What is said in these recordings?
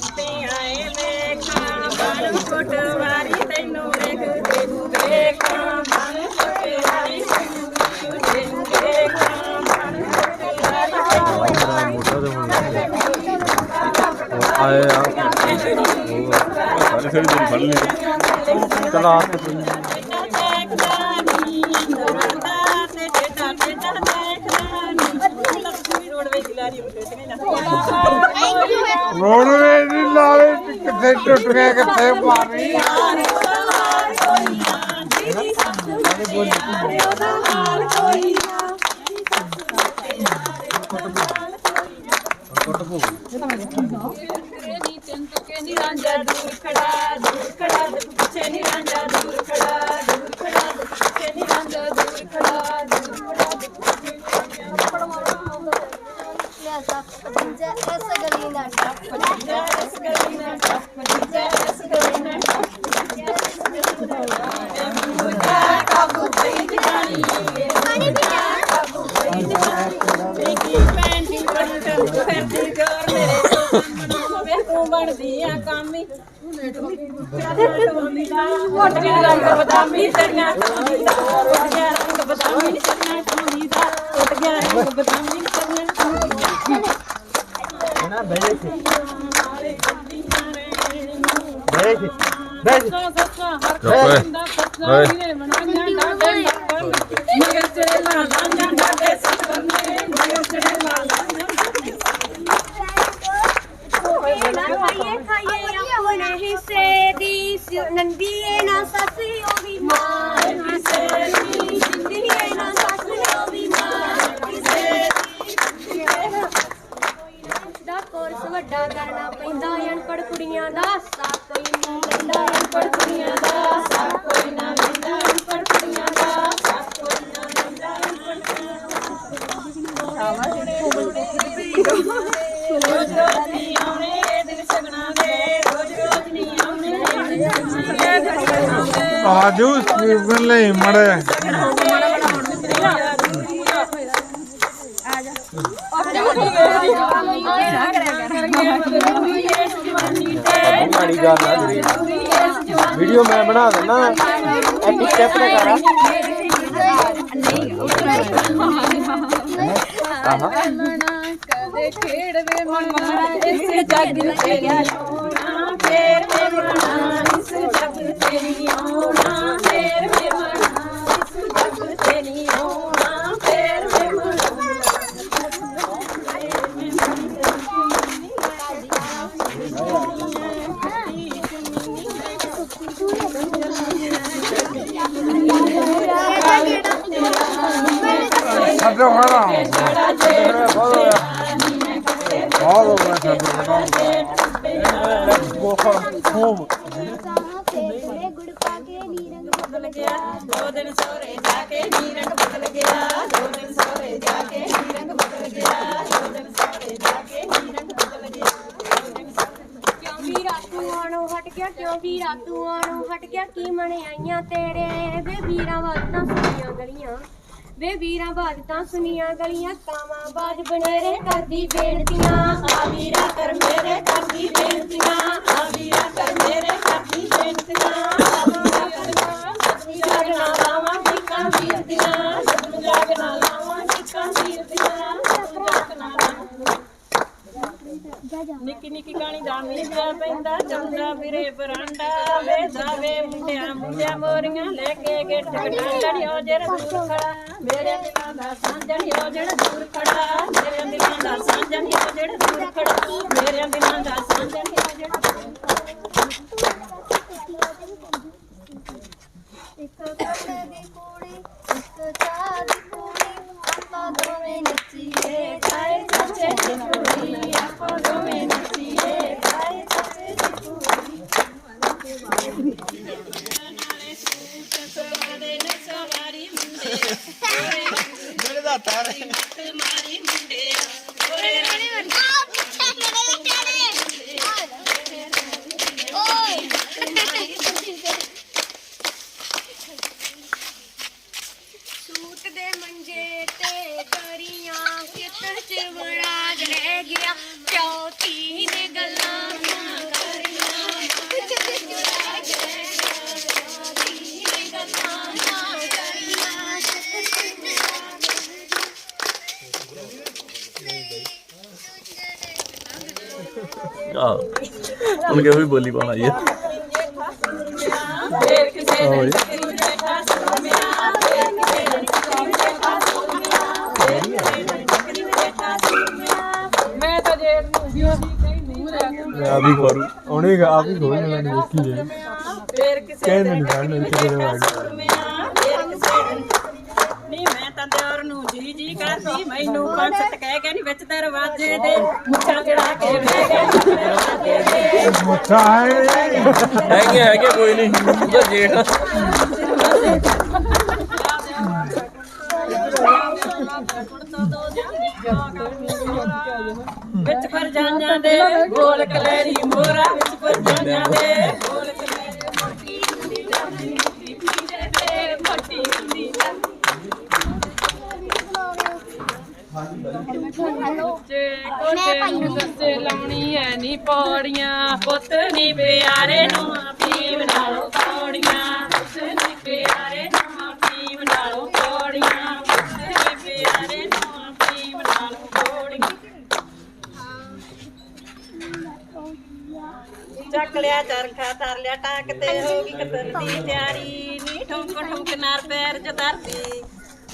ਉੱਤੇ ਆਏ ਵੇਖਾਂ ਬਾਲ ਕੋਟਵਾਰੀ ਤੈਨੂੰ ਵੇਖ ਤੈਨੂੰ ਵੇਖਾਂ ਬਾਲ ਕੋਟਵਾਰੀ ਤੈਨੂੰ ਵੇਖ ਤੈਨੂੰ ਵੇਖਾਂ। ਬਾਲ ਕੋਟਵਾਰੀ ਆਏ ਆ ਸਾਰੇ ਫਿਰ ਦਿਨ ਫੜ ਲੈ ਚਲਾ ਆ ਕੇ ਤੈਨੂੰ ਦੇਖਦਾ ਨੀ ਦਰਦਾ ਤੇ ਟੇਡਾ ਟੇਡਾ ਦੇਖਦਾ ਨੀ ਲక్ష్ਮੀ ਰੋਡਵੇਜ਼ ਦੀ ਲਾਰੀ ਉੱਤੇ ਤੇ ਨਹੀਂ ਰੋਡਵੇ ਦੀ ਲਾਵੇ ਕਿੱਥੇ ਟੁੱਟ ਗਿਆ ਕਿੱਥੇ ਮਾਰੀ ਐਸ ਗਲੀ ਨਾ ਟੱਪ ਰਾਂਝਾ ਇਸ ਗਲੀ ਨਾ ਟੱਪ ਜਾ ਇਸ ਗਲੀ ਨਾ ਟੱਪ ਕਾਬੂ ਪਈ ਜਗਾਣੀ ਕਾਬੂ ਪਈ ਜਗਾਣੀ ਮੇਰੀ ਭੈਣ ਦੀ ਬੜੀ ਫਿਰਦੀ ਗੌਰ ਮੇਰੇ ਵੇ ਤੂੰ ਬਣਦੀ ਆ ਕਾਮੀ ਉੱਡ ਗਿਆ ਰੰਗ ਬਦਾਮੀ ਤੇਰੀਆਂ ਕਮੀਜ਼ ਦਾ ਉੱਡ ਗਿਆ ਰੰਗ ਬਦਾਮੀ ਤੇਰੀਆਂ ਕਮੀਜ਼ ਦਾ ਉੱਡ ਗਿਆ ਰੰਗ ਬਦਾਮੀ ਤੇਰੀਆਂ ਕਮੀਜ਼ ਦਾ ਓਏ ਮਗਰ ਤੇਰੇ ਨਾਲ ਲਾਂਝਾਂ ਡਾਡੇ ਸਫਰ ਨੇ ਮਗਰ ਤੇਰੇ ਨਾਲ ਲਾਂਝਾਂ ਨਾ ਖਾਈਏ ਖਾਈਏ ਆਪਣੇ ਹਿੱਸੇ ਦੀ ਸਿ- ਨੰਦੀਏ ਨਾ ਆਜੂ ਸਟੀਵਨ ਲਈ ਮੜੇ। ਵੀਡੀਓ ਮੈਂ ਬਣਾ ਦਿੰਦਾ ਇੱਕ ਸਟੈਪ ਤੇ ਕਰਾ। ਆਹਾ। ਕਦੇ ਖੇਡਵੇ ਮਨਾ ਇਸ ਜੱਗ ਤੇ ਆਉਣਾ ਹੋਮ ਤੇਰੇ ਗੁੜ ਪਾ ਕੇ ਨੀਰੰਗ ਬਦਲ ਗਿਆ ਦੋ ਦਿਨ ਸੋਰੇ ਜਾ ਕੇ ਨੀ ਰੰਗ ਬਦਲ ਗਿਆ ਦੋ ਦਿਨ ਸੋਰੇ ਜਾ ਕੇ ਨੀ ਰੰਗ ਬਦਲ ਗਿਆ ਦੋ ਦਿਨ ਸੋਰੇ ਜਾ ਕੇ ਨੀ ਰੰਗ ਬਦਲ ਗਿਆ ਕਿਉਂ ਵੀ ਰਾਤੂ ਆਣੋ ਹਟ ਗਿਆ ਕਿਉਂ ਵੀ ਰਾਤੂ ਆਣੋ ਹਟ ਗਿਆ ਕੀ ਮਣ ਆਈਆਂ ਤੇਰੇ ਵੇ ਵੀਰਾਂ ਬਾਤਾਂ ਸੁਣੀਆਂ ਗਲੀਆਂ। ਵੇ ਵੀਰਾਂ ਬਾਜਤਾਂ ਸੁਣੀਆਂ ਗਲੀਆਂ, ਤਾਵਾਂ ਬਾਜ ਬਨੇਰੇ ਕਰਦੀ ਬੇਨਤੀਆਂ ਆ ਵੀਰਾ ਕਰ ਮੇਰੇ ਕਰਦੀ ਬੇਨਤੀਆਂ ਆ ਵੀਰਾ ਕਰ ਮੇਰੇ ਕਰਦੀ ਬੇਨਤੀਆਂ ਜਾਗਣਾ ਲਾਵਾਂ ਟਿਕਾਂ ਵੀਰ ਦੀਆਂ ਜਦ ਲਾਵਾਂ ਟਿਕਾਂ ਵੀਰ ਦੀਆਂ ਜਦ ਜਾਗਣਾ ਲਾਵਾਂ ਨਿੱਕੀ ਨਿੱਕੀ ਕਾਣੀ ਦਾ ਮੀਂਹ ਪੈਂਦਾ ਚੰਦਾ ਵੀਰੇ ਬਰਾਂਡਾ ਵੇ ਜਾਵੇ ਮੁੰਡਿਆਂ ਮੁੰਡਿਆਂ ਮੋਰੀਆਂ ਲੈ ਕੇ ਗਿੱਠ ਕਟਾਂਡਣ ਜਿਹੜਾ ਦੂਰ ਖੜਾ, ਮੇਰੇ ਦਿਲਾਂ ਦਾ ਸਾਂਝਣ ਜਿਹੜਾ ਦੂਰ ਖੜਾ। ਮੇਰੇ ਦਿਲਾਂ ਦਾ ਸਾਂਝਣ ਜਿਹੜਾ ਦੂਰ ਖੜਾ। ਮੇਰੇ ਦਿਲਾਂ ਦਾ ਸਾਂਝਣ ਜਿਹੜਾ ਦੂਰ ਇੱਕ ਕੱਲੇ ਦੀ ਕੁੜੀ, ਇੱਕ ਚਾਹ ਦੀ ਕੁੜੀ, ਆਪਾਂ ਦੋਵੇਂ ਨੱਚੀਏ ਚਾਏ ਚਾਚੇ ਰਹਿ ਗਿਆ। ਪਿਓ ਧੀ ਨੇ ਗੱਲਾਂ ਨਾ ਕਰੀਆਂ ਕੁਝ ਵਿੱਚ ਰਹਿ ਗਿਆ ਪਿਓ ਧੀ ਨੇ ਗੱਲਾਂ ਨਾ ਕਰੀਆਂ ਆ ਉਹਨੇ ਵੀ ਬੋਲੀ ਪਾਣਾ ਇਹ ਦੇਖ। ਕਿਸੇ ਨੇ ਮੂੰਹ ਲੈ ਆ ਵੀ ਕਰੂ ਉਹਨੇ ਆ ਵੀ ਖੋਲ ਲੈਣੀ ਦੇਖੀ ਜੇ ਫੇਰ ਕਿਸੇ ਕਹਿੰਦੇ ਦਿਨ ਨੀ ਜਾਣਦੇ ਚੱਕਰੀ ਇੱਥੇ ਕਿਹੜੇ ਬੈਠਾ ਵਾਗੇ। ਸੁਰਮਿਆ ਫੇਰ ਕਿਸੇ ਦਿਨ ਨੀ ਮੈਂ ਤਾਂ ਦਿਓਰ ਨੂੰ ਜੀ ਜੀ ਕਰਦੀ ਮੈਨੂੰ ਪੰਜ ਸੱਤ ਕਹਿ ਕੇ ਨੀ ਵਿੱਚ ਦਰਵਾਜ਼ੇ ਦੇ ਮੁੱਛਾਂ ਚੜਾ ਕੇ ਬਹਿ ਗਏ ਦਰਵਾਜ਼ੇ ਦੇ ਮੁੱਠਾ ਹੈ ਹੈਗੇ ਹੈਗੇ ਕੋਈ ਨਹੀਂ ਉਹਦਾ ਜੇਠ ਵਿੱਚ ਫਰਜਾਨਾਂ ਦੇ ਗੋਲ ਕਲੈਰੀ ਮੋਰਾ ਵਿੱਚ ਫਰਜਾਨਾਂ ਦੇ, ਗੋਲ ਕਲੈਰੀ ਮੋਟੀ ਹੁੰਦੀ ਜਾਂਦੀ ਹੁੰਦੀ ਪੀੜੇ ਤੇ ਮੋਟੀ ਹੁੰਦੀ ਜੇ ਲਾਉਣੀ ਐ ਨੀ ਪੌੜੀਆਂ, ਪੁੱਤ ਨੀ ਪਿਆਰੇ ਨੂੰ ਪੀਵ ਨਾਲੋਂ ਚੱਕ ਲਿਆ ਚਰਖਾ ਧਰ ਲਿਆ ਟਾਕ ਤੇ ਹੋ ਗਈ ਕਤਰ ਦੀ ਤਿਆਰੀ। ਨੀ ਠੁੰਕ ਠੁੰਕ ਨਾਰ ਪੈਰ ਜਦਰਦੀ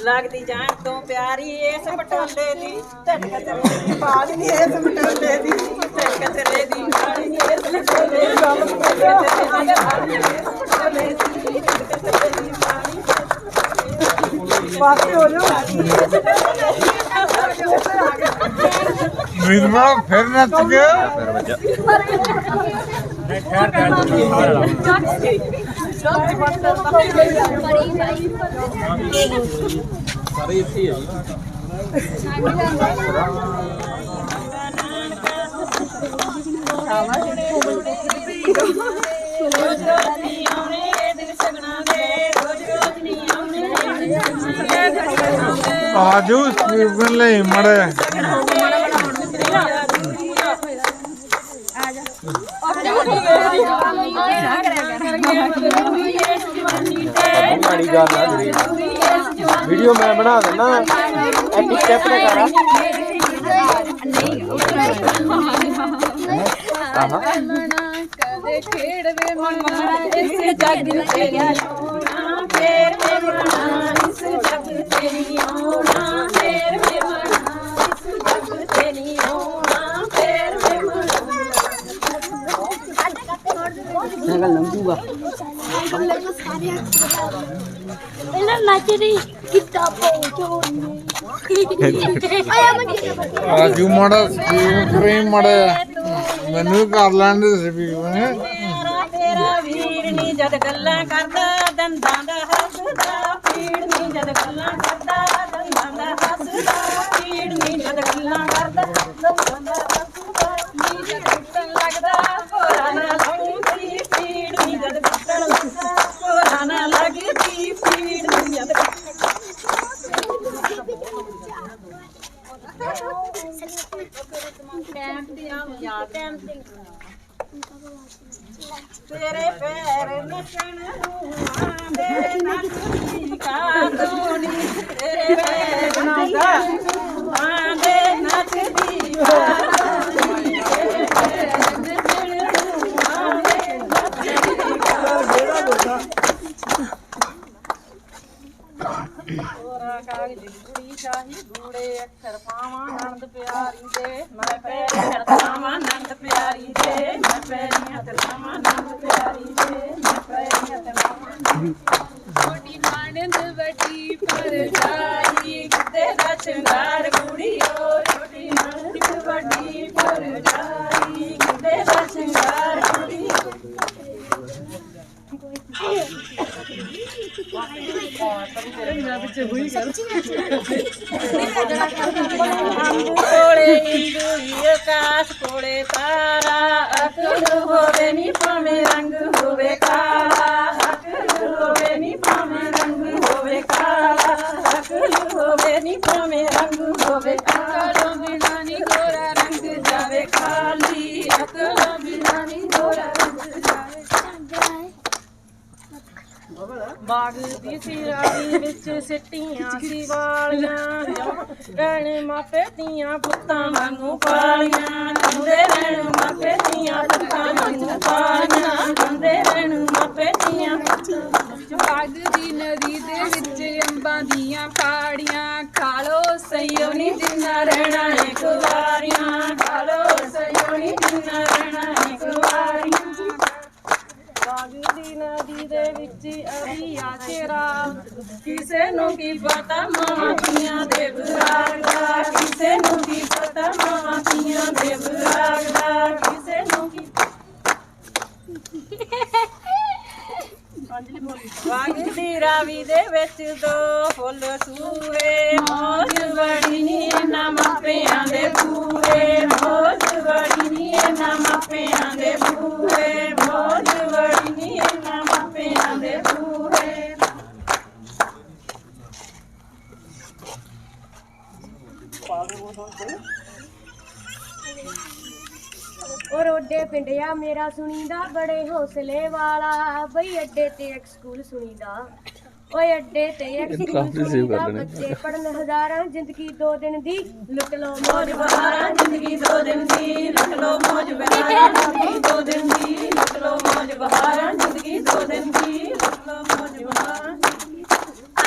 ਲੱਗਦੀ ਜਾਣ ਤੋਂ ਪਿਆਰੀ ਇਸ ਪਟੋਲੇ ਦੀ। ਢੱਕ ਕਤਰੇ ਦੀ ਪਾਲ ਨੀ ਇਸ ਪਟੋਲੇ ਦੀ। ਢੱਕ ਕਤਰੇ ਦੀ ਪਾਲ ਨੀ ਇਸ ਪਟੋਲੇ ਦੀ। ਗੱਲ ਪਾਸੇ ਹੋ ਜਾ ਵਿਦਵਾ ਫਿਰ ਨੱਚ ਗਿਆ ਫਿਰ ਵੱਜਾ ਸਾਰੇ ਇੱਥੇ ਆ ਰੋਜ਼ ਰੋਜ਼ ਨਹੀਂ ਆਉਣੇ ਦਿਨ ਸਗਣਾ ਦੇ ਰੋਜ਼ ਰੋਜ਼ ਨਹੀਂ ਆਉਣੇ ਆਜੂ ਸਟੀਵਨ ਲਈ ਮੜੇ। ਮਾੜੀ ਗੱਲ ਆ ਜਿਹੜੀ ਵੀਡੀਓ ਮੈਂ ਬਣਾ ਦਿੰਦਾ ਇੱਕ ਸਟੈਪ ਤੇ ਕਰਾਂ ਆਹਾ ਕਦੇ ਖੇਡਵੇ ਮਨਾ ਇਸ ਜੱਗ ਤੇ ਆਉਣਾ ਫੇਰ ਵੇ। ਮਨਾ ਇਸ ਜੱਗ ਤੇ ਨਹੀਂ ਆਉਣਾ ਫੇਰ ਵੇ ਮਨਾ ਇਸ ਜੱਗ ਤੇ ਨਹੀਂ ਆਉਣਾ ਇਹਨਾਂ ਨੱਚਦੀ ਕਿੱਦਾਂ ਪਹੁੰਚੋਣੀ ਆਇਆ ਮੈਂ ਆਜੂ ਮੈਨੂੰ ਕਰ ਲੈਣ ਦੇ ਸੀ ਤੇਰਾ ਤੇਰਾ ਵੀਰ ਨੀ ਜਦ ਗੱਲਾਂ ਕਰਦਾ, ਦੰਦਾਂ ਦਾ ਹੱਸਦਾ। ਪੀੜ ਨੀ ਜਦ ਗੱਲਾਂ ਕਰਦਾ, ਦੰਦਾਂ ਦਾ ਹੱਸਦਾ। ਪੀੜ ਨੀ ਜਦ ਗੱਲਾਂ ਕਰਦਾ ਦੰਦਾਂ ਦਾ ਹੱਸਦਾ ਨੀ ਜਦ ਟੁੱਟਣ ਲੱਗਦਾ ਕੋਰਾ ਨਾ ਲੱਗਦੀ ਪੀੜ ਨੀ ਜਦ ਟੁੱਟਣ ਲੱਗਦਾ ਕੋਰਾ ਨਾ ਲੱਗਦੀ ਪੀੜ ਨੀ ਜਦ ਟਾਈਮ ਤੇ ਆ ਯਾਦ ਟਾਈਮ ਤੇ ਤੇਰੇ ਪੈਰ ਨਚਣ ਨੂੰ ਆਂਦੇ ਨੱਚਦੀ ਕਾਤੋਨੀ ਤੇਰੇ ਪੈਰ ਨਚਣ ਨੂੰ ਆਂਦੇ ਨੱਚਦੀ ਕਾਤੋਨੀ ਤੇਰੇ ਪੈਰ ਨਚਣ ਨੂੰ ਆਂਦੇ ਨੱਚਦੀ ਕੋਰਾ ਕਾਗਜ਼ ਕੁੜੀ ਸ਼ਾਹੀ ਗੂੜੇ ਅੱਖਰ ਪਾਵਾਂ ਨੰਦ ਪਿਆਰੀ ਦੇ ਮੈਂ ਪੈਰੀ ਹੱਥ ਪਾਵਾਂ ਨੰਦ ਪਿਆਰੀ ਦੇ ਮੈਂ ਪੈਰੀ ਹੱਥ ਪਾਵਾਂ ਨੰਦ ਪਿਆਰੀ ਦੇ ਮੈਂ ਪੈਰੀ ਹੱਥ ਪਾਵਾਂ ਛੋਟੀ ਮਾਨੰਦ ਵੱਡੀ ਪਰ ਜਾਈ ਕਿਤੇ ਦਾ ਸ਼ਿੰਗਾਰ ਕੁੜੀਓ ਛੋਟੀ ਮਾਨੰਦ ਵੱਡੀ ਪਰ ਜਾਈ ਕਿਤੇ ਦਾ ਸ਼ਿੰਗਾਰ ਕੁੜੀਓ ਕੋਲੇ ਇੰਦੂਰੀ ਆਕਾਸ਼ ਕੋਲੇ ਤਾਰਾ ਅਕਲ ਹੋਵੇ ਨੀ ਭਾਵੇਂ ਰੰਗ ਹੋਵੇ ਕਾਲਾ ਅਕਲ ਹੋਵੇ ਨੀ ਭਾਵੇਂ ਰੰਗ ਹੋਵੇ ਕਾਲਾ ਅਕਲ ਹੋਵੇ ਨੀ ਭਾਵੇਂ ਰੰਗ ਹੋਵੇ ਸਿੱਟੀਆਂ ਸੀ ਵਾਲੀਆਂ ਰਹਿਣ ਮਾਪੇ ਦੀਆਂ ਪੁੱਤਾਂ ਵਾਂਗੂ ਪਾਲੀਆਂ ਜਾਂਦੇ ਰਹਿਣ ਮਾਪੇ ਦੀਆਂ ਪੁੱਤਾਂ ਵਾਂਗੂ ਪਾਲੀਆਂ ਜਾਂਦੇ ਰਹਿਣ ਮਾਪੇ ਦੀਆਂ ਬਾਗ ਦੀ ਨਦੀ ਦੇ ਵਿੱਚ ਅੰਬਾਂ ਦੀਆਂ ਪਾੜੀਆਂ ਖਾ ਲੋ ਸਈਓਨੀ ਜਿੰਨਾ ਰਹਿਣਾ ਏ ਕੁਵਾਰੀਆਂ ਕਾਲੋ ਸਈਓਨੀ ਜਿੰਨਾ ਰਹਿਣਾ ਏ ਕੁਵਾਰੀਆਂ। ਬਾਗ ਦੀ ਨਦੀ ਦੇ ਵਿੱਚ ਅਰੀ ਆਸ਼ਰਾ ਕਿਸੇ ਨੂੰ ਕੀ ਪਤਾ ਮਾਂ ਪੀਆਂ ਦੇ ਬਰਾਗ ਦਾ ਕਿਸੇ ਨੂੰ ਕੀ ਪਤਾ ਮਾਂ ਪੀਆਂ ਦੇ ਬਰਾਗ ਦਾ ਕਿਸੇ ਨੂੰ ਕੀ ਵਾਗ ਦੀ ਰਾਵੀ ਦੇ ਵਿੱਚ ਦੋ ਫੁੱਲ ਸੂਏ ਮੌਜ ਬੜੀ ਨੀ ਇਹਨਾਂ ਮਾਪਿਆਂ ਦੇ ਪੂਰੇ ਮੌਜ ਬੜੀ ਨੀ ਇਹਨਾਂ ਮਾਪਿਆਂ ਦੇ ਪੂਰੇ ਮੌਜ ਬੜੀ ਨੀ ਇਹਨਾਂ ਮਾਪਿਆਂ ਦੇ ਪੂਰੇ ਉਹ ਰੋਡੇ ਪਿੰਡਿਆ ਮੇਰਾ ਸੁਣੀਦਾ ਬੜੇ ਹੌਸਲੇ ਵਾਲਾ। ਬਈ ਅੱਡੇ ਤੇ ਇੱਕ ਸਕੂਲ ਸੁਣੀਦਾ। ਓਏ ਅੱਡੇ ਤੇ ਇੱਕ ਸਕੂਲ ਸੁਣੀਦਾ ਬੱਚੇ ਪੜਨ ਹਜ਼ਾਰਾਂ ਜ਼ਿੰਦਗੀ ਦੋ ਦਿਨ ਦੀ ਲੁੱਟ ਲੋ ਮੌਜ ਬਹਾਰਾਂ। ਜ਼ਿੰਦਗੀ ਦੋ ਦਿਨ ਦੀ ਲੁੱਟ ਲੋ ਮੌਜ ਬਹਾਰਾਂ। ਜ਼ਿੰਦਗੀ ਦੋ ਦਿਨ ਦੀ ਲੁੱਟ ਲੋ ਮੌਜ ਬਹਾਰਾਂ। ਜ਼ਿੰਦਗੀ ਦੋ ਦਿਨ ਦੀ ਲੁੱਟ ਲੋ ਮੌਜ ਬਹਾਰਾਂ।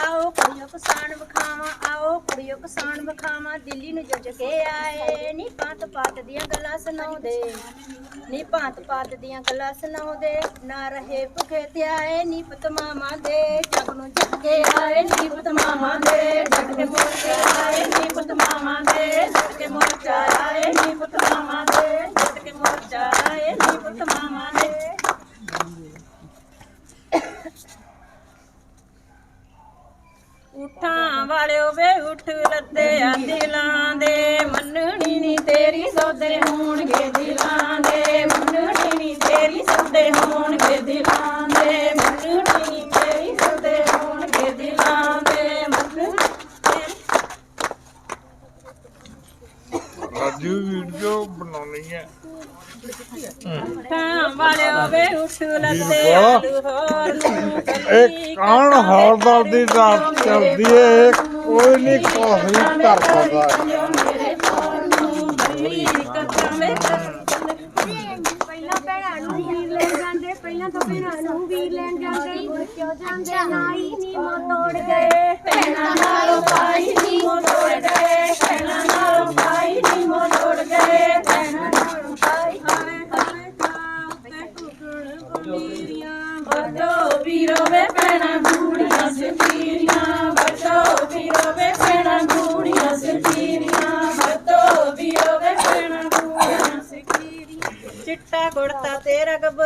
ਆਓ ਕੁੜੀਓ ਕਿਸਾਨ ਵਖਾਵਾਂ, ਆਓ ਕੁੜੀਓ ਕਿਸਾਨ ਵਖਾਵਾਂ। ਦਿੱਲੀ ਨੂੰ ਜੱਜ ਕੇ ਆਏ, ਨੀ ਪੰਤ ਪਾਤ ਦੀਆਂ ਗੱਲਾਂ ਸੁਣਾਉਂਦੇ। ਨੀ ਪੰਤ ਪਾਤ ਦੀਆਂ ਗੱਲਾਂ ਸੁਣਾਉਂਦੇ, ਨਾ ਰਹੇ ਭੁਖੇ ਤੇ ਨੀ ਪਤਮਾਵਾਂ ਦੇ। ਜਗ ਨੂੰ ਜੱਜ ਕੇ ਆਏ, ਨੀ ਨੀਪਤ ਦੇ। ਜੱਟ ਕੇ ਮੋਰਚਾ ਆਏ ਨੀਪਤ ਮਾਮਾ ਦੇ। ਜੱਟ ਕੇ ਮੋਰਚਾ ਆਏ ਨੀਪਤ ਮਾਮਾ ਦੇ। ਜੱਟ ਕੇ ਮੋਰਚਾ ਆਏ ਨੀਪਤ ਮਾਮਾ ਦੇ। ਉਠਾਂ ਵਾਲਿਓ ਵੇ ਉਠ ਲੱਦੇ ਆ ਦਿਲਾਂ ਦੇ। ਮੰਨਣੀ ਨੀ ਤੇਰੀ ਸੌਦੇ ਹੋਣਗੇ ਦਿਲਾਂ ਦੇ। ਮੰਨਣੀ ਨੀ ਤੇਰੀ ਸੌਦੇ ਹੋਣਗੇ ਦਿਲਾਂ ਦੇ। ਮੰਨਣੀ ਨੀ ਤੇਰੀ ਸੌਦੇ ਹੋਣਗੇ ਦਿਲਾਂ ਦੇ। ਮੰਨਣੀ ਅੱਜ ਵੀਡੀਓ ਬਣਾਉਣੀ ਹੈ। ਉਠਾਂ ਵਾਲਿਓ ਵੇ ਉਠ ਲੱਦੇ ਆ ਲਾਹੌਰ ਨੂੰ ਇਹ ਕਾਣ ਹੌਲਦਾਰ ਦੀ ਰਾਤ ਚੱਲਦੀ ਏ ਇਹ ਕੋਈ ਨਹੀਂ ਕੁਛ ਨਹੀਂ ਕਰ ਸਕਦਾ ਪਹਿਲਾਂ ਭੈਣਾਂ ਨੂੰ ਵੀਰ ਲੈਣ ਜਾਂਦੇ ਪਹਿਲਾਂ ਤਾਂ ਭੈਣਾਂ ਨੂੰ ਵੀਰ ਲੈਣ ਜਾਂਦੇ ਮੁੜ ਕਿਉਂ ਜਾਂਦੇ ਨਾਈ ਨੀ ਮੋ ਤੋੜ ਗਏ ਭੈਣਾਂ ਨਾਲੋਂ ਭਾਈ ਨੀ ਮੋ ਤੋੜ ਗਏ ਭੈਣਾਂ ਨਾਲੋਂ ਭਾਈ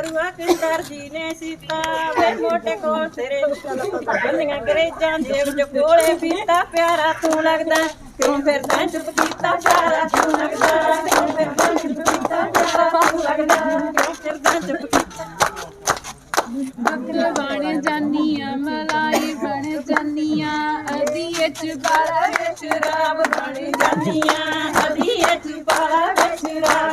ਤੇਰਾ ਗੱਭਰੂਆ ਕਿੰਦਰ ਜੀ ਨੇ ਸੀਤਾ, ਵੇ ਮੋਟੇ ਕੋਲ ਤੇਰੇ ਬੰਦੀਆਂ ਅੰਗਰੇਜ਼ਾਂ ਜੇਬ ਚ ਕੋਲੇ ਪੀਤਾ, ਪਿਆਰਾ ਤੂੰ ਲੱਗਦਾ, ਕਿਉਂ ਫਿਰਦਾ ਚੁੱਪ ਕੀਤਾ? ਪਿਆਰਾ ਤੂੰ ਲੱਗਦਾ, ਕਿਉਂ ਫਿਰਦਾ ਚੁੱਪ ਕੀਤਾ? ਪਿਆਰਾ ਤੂੰ ਲੱਗਦਾ, ਕਿਉਂ ਫਿਰਦਾ ਚੁੱਪ ਕੀਤਾ? ਬੱਕਰੇ ਬਣ ਜਾਨੀਆਂ, ਮਲਾਈ ਬਣ ਜਾਨੀਆਂ, ਅਦੀ ਚ ਬਾਲਾ ਵਿੱਚ ਰਾਬ ਬਣ ਜਾਂਦੀਆਂ ਅਧੀ ਵਿੱਚ ਪਾਲਾ ਵਿੱਚ ਰਾਬ